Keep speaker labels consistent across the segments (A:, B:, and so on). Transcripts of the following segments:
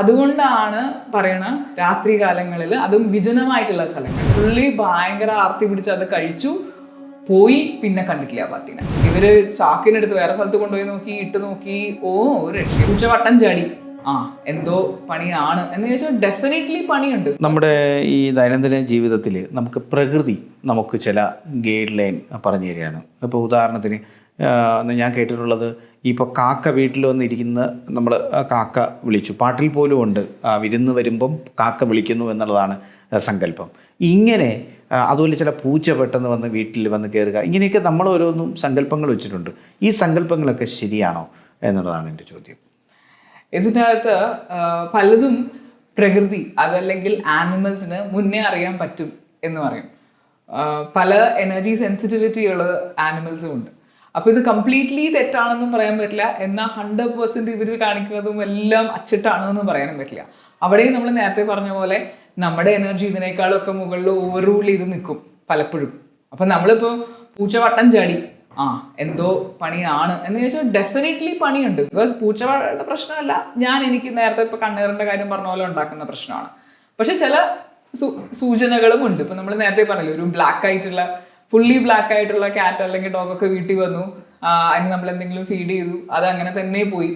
A: അതുകൊണ്ടാണ് പറയണ രാത്രി കാലങ്ങളിൽ അതും വിജനമായിട്ടുള്ള സ്ഥലങ്ങൾ. പുള്ളി ഭയങ്കര ആർത്തി പിടിച്ച് അത് കഴിച്ചു പോയി പിന്നെ കണ്ടിട്ടില്ല പട്ടീനെ ഇവർ ചാക്കിനെടുത്ത് വേറെ സ്ഥലത്ത് കൊണ്ടുപോയി നോക്കി ഇട്ട് നോക്കി ഓ ഒരു രക്ഷ വട്ടം ചാടി. ആ എന്തോ പണിയാണ് എന്ന് ചോദിച്ചാൽ ഡെഫിനറ്റ്ലി പണിയുണ്ട്.
B: നമ്മുടെ ഈ ദൈനംദിന ജീവിതത്തിൽ നമുക്ക് പ്രകൃതി നമുക്ക് ചില ഗൈഡ് ലൈൻ പറഞ്ഞു തരികയാണ്. ഇപ്പോൾ ഉദാഹരണത്തിന് ഞാൻ കേട്ടിട്ടുള്ളത് ഇപ്പോൾ കാക്ക വീട്ടിൽ വന്നിരിക്കുന്ന നമ്മൾ കാക്ക വിളിച്ചു. പാട്ടിൽ പോലും ഉണ്ട്. വിരുന്ന് വരുമ്പം കാക്ക വിളിക്കുന്നു എന്നുള്ളതാണ് സങ്കല്പം. ഇങ്ങനെ അതുപോലെ ചില പൂച്ച പെട്ടെന്ന് വന്ന് വീട്ടിൽ വന്ന് കയറുക ഇങ്ങനെയൊക്കെ നമ്മൾ ഓരോന്നും സങ്കല്പങ്ങൾ വെച്ചിട്ടുണ്ട്. ഈ സങ്കല്പങ്ങളൊക്കെ ശരിയാണോ എന്നുള്ളതാണ് എന്റെ ചോദ്യം.
A: ഇതിനകത്ത് പലതും പ്രകൃതി അതല്ലെങ്കിൽ ആനിമൽസിന് മുന്നേ അറിയാൻ പറ്റും എന്ന് പറയും. പല എനർജി സെൻസിറ്റിവിറ്റി ഉള്ള ആനിമൽസും ഉണ്ട്. അപ്പൊ ഇത് കംപ്ലീറ്റ്ലി തെറ്റാണെന്നും പറയാൻ പറ്റില്ല. എന്നാൽ ഹൺഡ്രഡ് പേഴ്സെന്റ് ഇവർ കാണിക്കുന്നതും എല്ലാം അച്ചിട്ടാണെന്നും പറയാനും പറ്റില്ല. അവിടെയും നമ്മൾ നേരത്തെ പറഞ്ഞ പോലെ നമ്മുടെ എനർജി ഇതിനേക്കാളൊക്കെ മുകളിൽ ഓവർ റൂൾ ചെയ്ത് നിൽക്കും പലപ്പോഴും. അപ്പൊ നമ്മളിപ്പോ പൂച്ച വട്ടം ചാടി. ആ എന്തോ പണിയാണ് എന്ന് ചോദിച്ചാൽ ഡെഫിനറ്റ്ലി പണിയുണ്ട്. ബിക്കോസ് പൂച്ചയുടെ പ്രശ്നമല്ല. ഞാൻ എനിക്ക് നേരത്തെ ഇപ്പൊ കണ്ണേറിന്റെ കാര്യം പറഞ്ഞ പോലെ ഉണ്ടാക്കുന്ന പ്രശ്നമാണ്. പക്ഷെ ചില സൂചനകളും ഉണ്ട്. ഇപ്പൊ നമ്മൾ നേരത്തെ പറഞ്ഞില്ലേ ഒരു ബ്ലാക്ക് ആയിട്ടുള്ള ഫുള്ളി ബ്ലാക്ക് ആയിട്ടുള്ള ക്യാറ്റ് അല്ലെങ്കിൽ ഡോഗ് ഒക്കെ വീട്ടിൽ വന്നു. അതിന് നമ്മൾ എന്തെങ്കിലും ഫീഡ് ചെയ്തു. അത് അങ്ങനെ തന്നെ പോയി.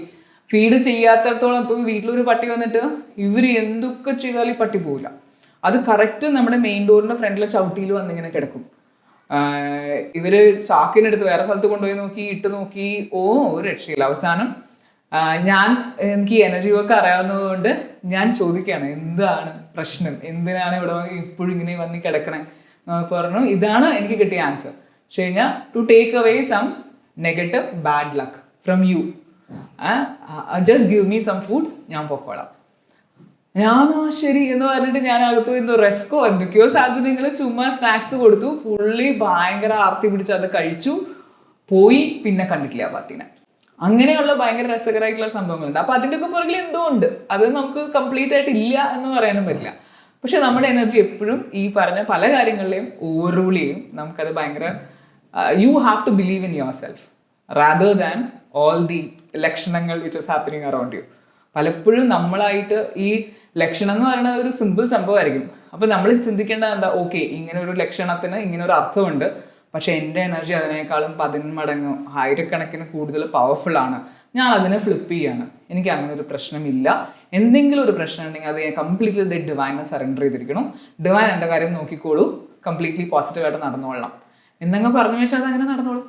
A: ഫീഡ് ചെയ്യാത്തടത്തോളം ഇപ്പൊ വീട്ടിലൊരു പട്ടി വന്നിട്ട് ഇവർ എന്തൊക്കെ ചെയ്താലും ഈ പട്ടി പോവില്ല. അത് കറക്റ്റ് നമ്മുടെ മെയിൻ ഡോറിന്റെ ഫ്രണ്ടിലെ ചവിട്ടിയിൽ വന്നിങ്ങനെ കിടക്കും. ഇവർ ചാക്കിനെടുത്ത് വേറെ സ്ഥലത്ത് കൊണ്ടുപോയി നോക്കി ഇട്ട് നോക്കി. ഓ ഒരു രക്ഷയില്ല. അവസാനം ഞാൻ എനിക്ക് എനർജി വർക്ക് അറിയാവുന്നതുകൊണ്ട് ഞാൻ ചോദിക്കുകയാണ് എന്താണ് പ്രശ്നം? എന്തിനാണ് ഇവിടെ ഇപ്പോഴും ഇങ്ങനെ വന്ന് കിടക്കണേ? പറഞ്ഞു. ഇതാണ് എനിക്ക് കിട്ടിയ ആൻസർ പക്ഷെ കഴിഞ്ഞാൽ to take away some negative bad luck from you just give me some food ഞാൻ പൊക്കോളാം. ഞാനോ ശരി എന്ന് പറഞ്ഞിട്ട് ഞാൻ അകത്തു എന്തോ റെസ്കോ എന്തൊക്കെയോ സാധനങ്ങൾ ചുമ്മാ സ്നാക്സ് കൊടുത്തു. പുള്ളി ഭയങ്കര ആർത്തി പിടിച്ച് അത് കഴിച്ചു. പോയി പിന്നെ കണ്ടിട്ടില്ല ആ പട്ടീനെ അങ്ങനെയുള്ള ഭയങ്കര രസകരമായിട്ടുള്ള സംഭവങ്ങളുണ്ട്. അപ്പൊ അതിന്റെ ഒക്കെ പുറകിൽ എന്തോ ഉണ്ട്. അത് നമുക്ക് കംപ്ലീറ്റ് ആയിട്ട് ഇല്ല എന്ന് പറയാനും പറ്റില്ല. പക്ഷെ നമ്മുടെ എനർജി എപ്പോഴും ഈ പറഞ്ഞ പല കാര്യങ്ങളിലെയും ഓവർറൂൾ ചെയ്യും. നമുക്കത് ഭയങ്കര you have to believe in yourself rather than all the ലക്ഷണങ്ങൾ which is happening around you പലപ്പോഴും നമ്മളായിട്ട് ഈ ലക്ഷണം എന്ന് പറയുന്നത് ഒരു സിമ്പിൾ സംഭവമായിരിക്കും. അപ്പൊ നമ്മൾ ചിന്തിക്കേണ്ടത് എന്താ ഓക്കെ ഇങ്ങനെ ഒരു ലക്ഷണത്തിന് ഇങ്ങനെ ഒരു അർത്ഥമുണ്ട്. പക്ഷെ എന്റെ എനർജി അതിനേക്കാളും പതിന്മടങ്ങ് ആയിരക്കണക്കിന് കൂടുതൽ പവർഫുൾ ആണ്. ഞാൻ അതിനെ ഫ്ലിപ്പ് ചെയ്യാണ്. എനിക്ക് അങ്ങനെ ഒരു പ്രശ്നമില്ല. എന്തെങ്കിലും ഒരു പ്രശ്നം ഉണ്ടെങ്കിൽ അത് ഞാൻ കംപ്ലീറ്റ്ലി ദ ഡിവൈനെ സറണ്ടർ ചെയ്തിരിക്കണം. ഡിവൈൻ എന്റെ കാര്യം നോക്കിക്കോളൂ. കംപ്ലീറ്റ്ലി പോസിറ്റീവായിട്ട് നടന്നോളാം എന്നങ്ങ് പറഞ്ഞു വെച്ചാൽ അത് അങ്ങനെ നടന്നോളും.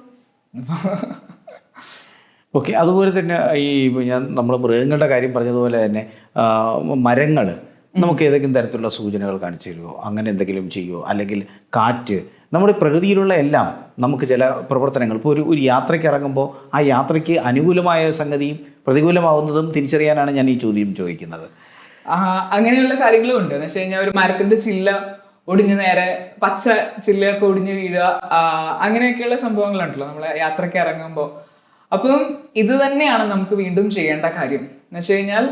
B: ഓക്കെ അതുപോലെ തന്നെ ഈ ഞാൻ നമ്മൾ മൃഗങ്ങളുടെ കാര്യം പറഞ്ഞതുപോലെ തന്നെ മരങ്ങൾ നമുക്ക് ഏതെങ്കിലും തരത്തിലുള്ള സൂചനകൾ കാണിച്ചു തരുമോ അങ്ങനെ എന്തെങ്കിലും ചെയ്യുമോ അല്ലെങ്കിൽ കാറ്റ് നമ്മുടെ പ്രകൃതിയിലുള്ള എല്ലാം നമുക്ക് ചില പ്രവർത്തനങ്ങൾ. ഇപ്പോൾ ഒരു ഒരു യാത്രയ്ക്ക് ഇറങ്ങുമ്പോൾ ആ യാത്രയ്ക്ക് അനുകൂലമായ സംഗതിയും പ്രതികൂലമാവുന്നതും തിരിച്ചറിയാനാണ് ഞാൻ ഈ ചോദ്യം ചോദിക്കുന്നത്.
A: അങ്ങനെയുള്ള കാര്യങ്ങളും ഉണ്ട്. എന്ന് വെച്ച് കഴിഞ്ഞാൽ ഒരു മരത്തിന്റെ ചില്ല ഒടിഞ്ഞ് നേരെ പച്ച ചില്ലയൊക്കെ ഒടിഞ്ഞ് വീഴുക അങ്ങനെയൊക്കെയുള്ള സംഭവങ്ങളുണ്ടല്ലോ നമ്മൾ യാത്രയ്ക്ക് ഇറങ്ങുമ്പോൾ അപ്പം ഇത് തന്നെയാണ് നമുക്ക് വീണ്ടും ചെയ്യേണ്ട കാര്യം. എന്ന് വെച്ച് കഴിഞ്ഞാൽ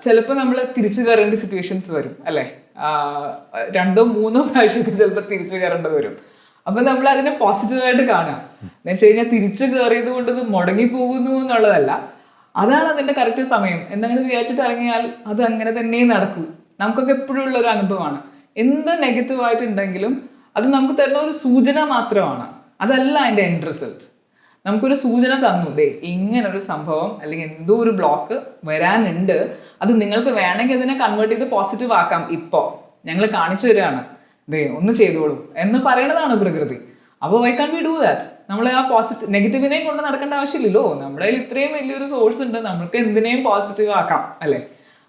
A: ചിലപ്പോൾ നമ്മൾ തിരിച്ചു കയറേണ്ട സിറ്റുവേഷൻസ് വരും അല്ലേ? രണ്ടോ മൂന്നോ പ്രാവശ്യമൊക്കെ ചിലപ്പോൾ തിരിച്ചു കയറേണ്ടി വരും. അപ്പൊ നമ്മൾ അതിനെ പോസിറ്റീവായിട്ട് കാണുക എന്ന് വെച്ച് കഴിഞ്ഞാൽ തിരിച്ചു കയറിയത് കൊണ്ട് ഇത് മുടങ്ങി പോകുന്നു എന്നുള്ളതല്ല. അതാണ് അതിന്റെ കറക്റ്റ് സമയം. എന്തെങ്കിലും വിചാരിച്ചിട്ട് ഇറങ്ങിയാൽ അത് അങ്ങനെ തന്നെ നടക്കൂ. നമുക്കൊക്കെ എപ്പോഴും ഉള്ള ഒരു അനുഭവമാണ്. എന്ത് നെഗറ്റീവ് ആയിട്ടുണ്ടെങ്കിലും അത് നമുക്ക് തരുന്ന ഒരു സൂചന മാത്രമാണ്. അതല്ല അതിന്റെ എൻഡ് റിസൾട്ട് നമുക്കൊരു സൂചന തന്നു. ദേ ഒരു സംഭവം അല്ലെങ്കിൽ എന്തോ ഒരു ബ്ലോക്ക് വരാനുണ്ട്. അത് നിങ്ങൾക്ക് വേണമെങ്കിൽ അതിനെ കൺവേർട്ട് ചെയ്ത് പോസിറ്റീവ് ആക്കാം ഇപ്പോൾ. ഞങ്ങൾ കാണിച്ചു തരികയാണ് ദേ ഒന്ന് ചെയ്തോളൂ എന്ന് പറയണതാണ് പ്രകൃതി. അപ്പോൾ why can we do that നമ്മൾ ആ പോസിറ്റീവ് നെഗറ്റീവിനെയും കൊണ്ട് നടക്കേണ്ട ആവശ്യമില്ലല്ലോ. നമ്മുടെ കയ്യിൽ ഇത്രയും വലിയൊരു സോഴ്സ് ഉണ്ട്. നമുക്ക് എന്തിനേയും പോസിറ്റീവ് ആക്കാം അല്ലേ?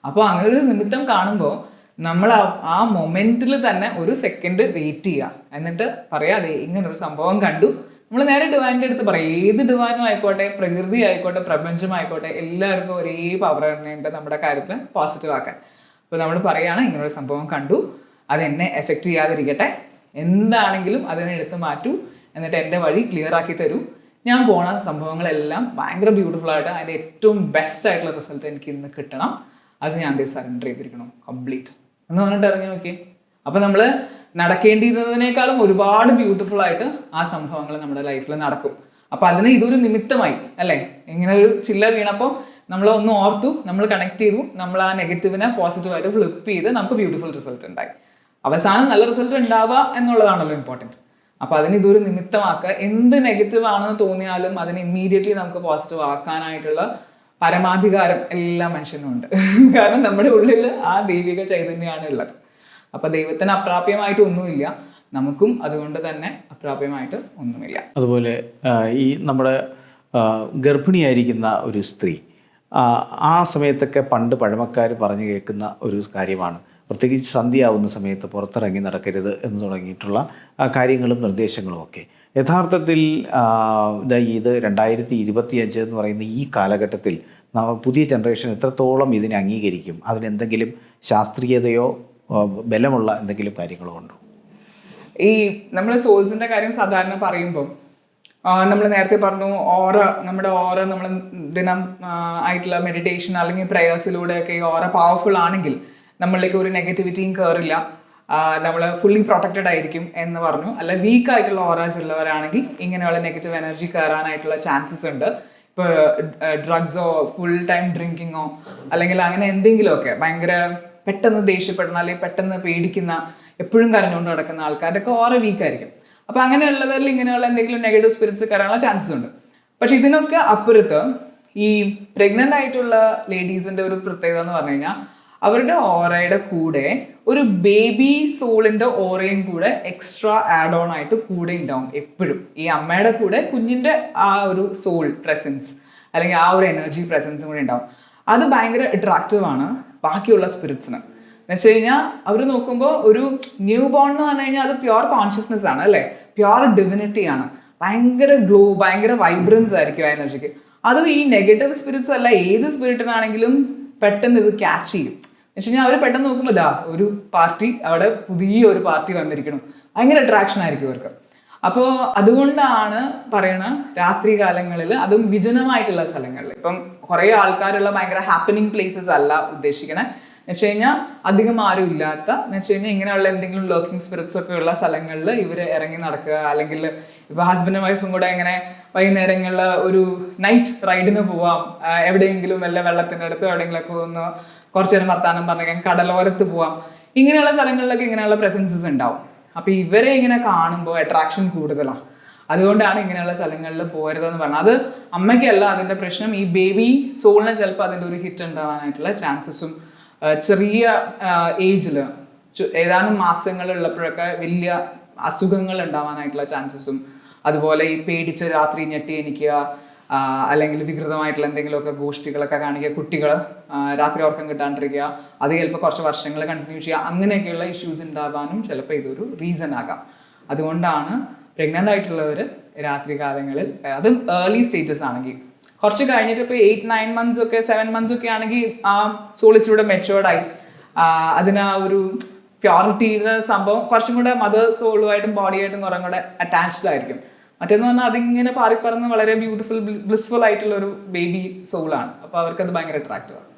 A: അപ്പോൾ അങ്ങനെ ഒരു നിമിത്തം കാണുമ്പോൾ നമ്മൾ ആ- മൊമെന്റിൽ തന്നെ ഒരു സെക്കൻഡ് വെയിറ്റ് ചെയ്യുക. എന്നിട്ട് പറയാതെ ഇങ്ങനെ ഒരു സംഭവം കണ്ടു. നമ്മൾ നേരെ ഡിവാന്റെ അടുത്ത് പറയാം. ഏത് ഡിവാനും ആയിക്കോട്ടെ പ്രകൃതി ആയിക്കോട്ടെ പ്രപഞ്ചം ആയിക്കോട്ടെ എല്ലാവർക്കും ഒരേ പവർ തന്നെയുണ്ട് നമ്മുടെ കാര്യത്തിൽ പോസിറ്റീവ് ആക്കാൻ. അപ്പോൾ നമ്മൾ പറയുകയാണ് ഇങ്ങനൊരു സംഭവം കണ്ടു. അത് എന്നെ എഫക്റ്റ് ചെയ്യാതിരിക്കട്ടെ. എന്താണെങ്കിലും അതിനെ എടുത്ത് മാറ്റൂ. എന്നിട്ട് എന്റെ വഴി ക്ലിയർ ആക്കി തരൂ. ഞാൻ പോണ സംഭവങ്ങളെല്ലാം ഭയങ്കര ബ്യൂട്ടിഫുൾ ആയിട്ട് അതിന്റെ ഏറ്റവും ബെസ്റ്റ് ആയിട്ടുള്ള റിസൾട്ട് എനിക്ക് ഇന്ന് കിട്ടണം. അത് ഞാൻ സറണ്ടർ ചെയ്തിരിക്കണം. കംപ്ലീറ്റ് എന്ന് പറഞ്ഞിട്ട് ഇറങ്ങി നോക്കി അപ്പൊ നമ്മൾ നടക്കേണ്ടിയിരുന്നതിനേക്കാളും ഒരുപാട് ബ്യൂട്ടിഫുൾ ആയിട്ട് ആ സംഭവങ്ങൾ നമ്മുടെ ലൈഫിൽ നടക്കും. അപ്പൊ അതിന് ഇതൊരു നിമിത്തമായി അല്ലേ? ഇങ്ങനെ ഒരു ചില്ല വീണപ്പോൾ നമ്മൾ ഒന്ന് ഓർത്തു നമ്മൾ കണക്ട് ചെയ്തു നമ്മൾ ആ നെഗറ്റീവിനെ പോസിറ്റീവായിട്ട് ഫ്ലിപ്പ് ചെയ്ത് നമുക്ക് ബ്യൂട്ടിഫുൾ റിസൾട്ട് ഉണ്ടായി. അവസാനം നല്ല റിസൾട്ട് ഉണ്ടാവുക എന്നുള്ളതാണല്ലോ ഇമ്പോർട്ടന്റ് അപ്പൊ അതിന് ഇതൊരു നിമിത്തമാക്കുക. എന്ത് നെഗറ്റീവ് ആണെന്ന് തോന്നിയാലും അതിനെ ഇമ്മീഡിയറ്റ്ലി നമുക്ക് പോസിറ്റീവ് ആക്കാനായിട്ടുള്ള പരമാധികാരം എല്ലാ മനുഷ്യനും ഉണ്ട്. കാരണം നമ്മുടെ ഉള്ളിൽ ആ ദൈവിക ചൈതന്യമാണ് ഉള്ളത്. അപ്പൊ ദൈവത്തിന് അപ്രാപ്യമായിട്ട് ഒന്നുമില്ല. നമുക്കും അതുകൊണ്ട് തന്നെ അപ്രാപ്യമായിട്ട് ഒന്നുമില്ല.
B: അതുപോലെ ഈ നമ്മുടെ ഗർഭിണിയായിരിക്കുന്ന ഒരു സ്ത്രീ ആ, സമയത്തൊക്കെ പണ്ട് പഴമക്കാർ പറഞ്ഞു കേൾക്കുന്ന ഒരു കാര്യമാണ്. പ്രത്യേകിച്ച് സന്ധ്യയാവുന്ന സമയത്ത് പുറത്തിറങ്ങി നടക്കരുത് എന്ന് തുടങ്ങിയിട്ടുള്ള കാര്യങ്ങളും നിർദ്ദേശങ്ങളും ഒക്കെ. യഥാർത്ഥത്തിൽ ഇത് രണ്ടായിരത്തി ഇരുപത്തിയഞ്ച് എന്ന് പറയുന്ന ഈ കാലഘട്ടത്തിൽ പുതിയ ജനറേഷൻ എത്രത്തോളം ഇതിനെ അംഗീകരിക്കും? അതിനെന്തെങ്കിലും ശാസ്ത്രീയതയോ ബലമുള്ള എന്തെങ്കിലും കാര്യങ്ങളോ ഉണ്ടോ?
A: ഈ നമ്മൾ സോൾസിന്റെ കാര്യം സാധാരണ പറയുമ്പോൾ നമ്മൾ നേരത്തെ പറഞ്ഞു ഓറ നമ്മുടെ ഓറ നമ്മൾ ദിനം ആയിട്ടുള്ള മെഡിറ്റേഷൻ അല്ലെങ്കിൽ പ്രയേഴ്സിലൂടെയൊക്കെ ഈ ഓറ പവർഫുൾ ആണെങ്കിൽ നമ്മളിലേക്ക് ഒരു നെഗറ്റിവിറ്റിയും കയറില്ല നമ്മൾ ഫുള്ളി പ്രൊട്ടക്റ്റഡ് ആയിരിക്കും എന്ന് പറഞ്ഞു. അല്ല വീക്ക് ആയിട്ടുള്ള ഓറാസ് ഉള്ളവരാണെങ്കിൽ ഇങ്ങനെയുള്ള നെഗറ്റീവ് എനർജി കയറാനായിട്ടുള്ള ചാൻസസ് ഉണ്ട്. ഇപ്പോൾ ഡ്രഗ്സോ ഫുൾ ടൈം ഡ്രിങ്കിങ്ങോ അല്ലെങ്കിൽ അങ്ങനെ എന്തെങ്കിലുമൊക്കെ ഭയങ്കര പെട്ടെന്ന് ദേഷ്യപ്പെടുന്ന അല്ലെങ്കിൽ പെട്ടെന്ന് പേടിക്കുന്ന എപ്പോഴും കരഞ്ഞുകൊണ്ട് നടക്കുന്ന ആൾക്കാരൊക്കെ ഓറ വീക്ക് ആയിരിക്കും. അപ്പം അങ്ങനെയുള്ളവരിൽ ഇങ്ങനെയുള്ള എന്തെങ്കിലും നെഗറ്റീവ് സ്പിരിറ്റ്സ് കയറാനുള്ള ചാൻസസ് ഉണ്ട്. പക്ഷെ ഇതിനൊക്കെ അപ്പുറത്ത് ഈ പ്രഗ്നന്റ് ആയിട്ടുള്ള ലേഡീസിന്റെ ഒരു പ്രത്യേകത എന്ന് പറഞ്ഞു കഴിഞ്ഞാൽ അവരുടെ ഓറയുടെ കൂടെ ഒരു ബേബി സോളിന്റെ ഓറയും കൂടെ എക്സ്ട്രാ ആഡ് ഓൺ ആയിട്ട് കൂടെ ഉണ്ടാവും എപ്പോഴും. ഈ അമ്മയുടെ കൂടെ കുഞ്ഞിന്റെ ആ ഒരു സോൾ പ്രസൻസ് അല്ലെങ്കിൽ ആ ഒരു എനർജി പ്രസൻസും കൂടെ ഉണ്ടാവും. അത് ഭയങ്കര അട്രാക്റ്റീവ് ആണ് ബാക്കിയുള്ള സ്പിരിറ്റ്സിന് എന്ന് വെച്ച് കഴിഞ്ഞാൽ അവർ നോക്കുമ്പോൾ ഒരു ന്യൂ ബോൺ എന്ന് പറഞ്ഞു കഴിഞ്ഞാൽ അത് പ്യുവർ കോൺഷ്യസ്നെസ് ആണ് അല്ലേ? പ്യുവർ ഡിവിനിറ്റി ആണ്. ഭയങ്കര ഗ്ലോ ഭയങ്കര വൈബ്രൻസ് ആയിരിക്കും ആ എനർജിക്ക് അത് ഈ നെഗറ്റീവ് സ്പിരിറ്റ്സ് അല്ല ഏത് സ്പിരിറ്റിനാണെങ്കിലും പെട്ടെന്ന് ഇത് ക്യാച്ച് ചെയ്യും. എന്ന് ഞാൻ അവർ പെട്ടെന്ന് നോക്കുമ്പോൾ ദാ ഒരു പാർട്ടി അവിടെ പുതിയ ഒരു പാർട്ടി വന്നിരിക്കണം ഭയങ്കര അട്രാക്ഷൻ ആയിരിക്കും ഇവർക്ക്. അപ്പോൾ അതുകൊണ്ടാണ് പറയണ രാത്രി കാലങ്ങളിൽ അതും വിജനമായിട്ടുള്ള സ്ഥലങ്ങളിൽ. ഇപ്പം കുറേ ആൾക്കാരുള്ള ഭയങ്കര ഹാപ്പനിങ് പ്ലേസസ് അല്ല ഉദ്ദേശിക്കണേ. എന്ന് വെച്ച് കഴിഞ്ഞാൽ അധികം ആരും ഇല്ലാത്ത എന്ന് വെച്ച് കഴിഞ്ഞാൽ ഇങ്ങനെയുള്ള എന്തെങ്കിലും ലോക്കിംഗ് സ്പിരിറ്റ്സ് ഒക്കെ ഉള്ള സ്ഥലങ്ങളിൽ ഇവർ ഇറങ്ങി നടക്കുക. അല്ലെങ്കിൽ ഇപ്പൊ ഹസ്ബൻഡും വൈഫും കൂടെ ഇങ്ങനെ വൈകുന്നേരങ്ങളിൽ ഒരു നൈറ്റ് റൈഡിന് പോവാം. എവിടെയെങ്കിലും വല്ല വെള്ളത്തിന്റെ അടുത്ത് എവിടെയെങ്കിലുമൊക്കെ ഒന്ന് കുറച്ചു നേരം വർത്താനം പറഞ്ഞേക്കാം കടലോരത്ത് പോവാം. ഇങ്ങനെയുള്ള സ്ഥലങ്ങളിലൊക്കെ ഇങ്ങനെയുള്ള പ്രസൻസസ് ഉണ്ടാവും. അപ്പൊ ഇവരെ ഇങ്ങനെ കാണുമ്പോൾ അട്രാക്ഷൻ കൂടുതലാണ് അതുകൊണ്ടാണ് ഇങ്ങനെയുള്ള സ്ഥലങ്ങളിൽ പോരുതെന്ന് പറഞ്ഞത്. അത് അമ്മയ്ക്കല്ല അതിന്റെ പ്രശ്നം ഈ ബേബി സോളിന് ചിലപ്പോൾ അതിന്റെ ഒരു ഹിറ്റ് ഉണ്ടാവാനായിട്ടുള്ള ചാൻസസും ചെറിയ ഏജിൽ ഏതാനും മാസങ്ങളുള്ളപ്പോഴൊക്കെ വലിയ അസുഖങ്ങൾ ഉണ്ടാവാനായിട്ടുള്ള ചാൻസസും അതുപോലെ ഈ പേടിച്ച് രാത്രി ഞെട്ടി എണിക്കുക ആ, അല്ലെങ്കിൽ വികൃതമായിട്ടുള്ള എന്തെങ്കിലുമൊക്കെ ഗോഷ്ഠികളൊക്കെ കാണിക്കുക കുട്ടികൾ രാത്രി ഉറക്കം കിട്ടാണ്ടിരിക്കുക അത് ചിലപ്പോൾ കുറച്ച് വർഷങ്ങൾ കണ്ടിന്യൂ ചെയ്യുക അങ്ങനെയൊക്കെയുള്ള ഇഷ്യൂസ് ഉണ്ടാകാനും ചിലപ്പോൾ ഇതൊരു റീസൺ ആകാം. അതുകൊണ്ടാണ് പ്രഗ്നന്റ് ആയിട്ടുള്ളവർ രാത്രി കാലങ്ങളിൽ അതും ഏർലി സ്റ്റേറ്റസ് ആണെങ്കിൽ. കുറച്ച് കഴിഞ്ഞിട്ട് ഇപ്പോൾ എയ്റ്റ് നയൻ മന്ത്സ് ഒക്കെ സെവൻ മന്ത്സ് ഒക്കെ ആണെങ്കിൽ ആ സോളിച്ചൂടെ മെച്ചുവേർഡായി അതിന് ആ ഒരു പ്യോറിറ്റിയുടെ സംഭവം കുറച്ചും കൂടെ മദർ സോളുമായിട്ടും ബോഡിയായിട്ടും കുറേ കൂടെ അറ്റാച്ച്ഡ് ആയിരിക്കും. മറ്റേന്ന് പറഞ്ഞാൽ അതിങ്ങനെ പാറിപ്പറന്ന് വളരെ ബ്യൂട്ടിഫുൾ ബ്ലിസ്ഫുൾ ആയിട്ടുള്ള ഒരു ബേബി സോളാണ് അപ്പോൾ അവർക്കത് ഭയങ്കര അട്രാക്റ്റീവ് ആണ്.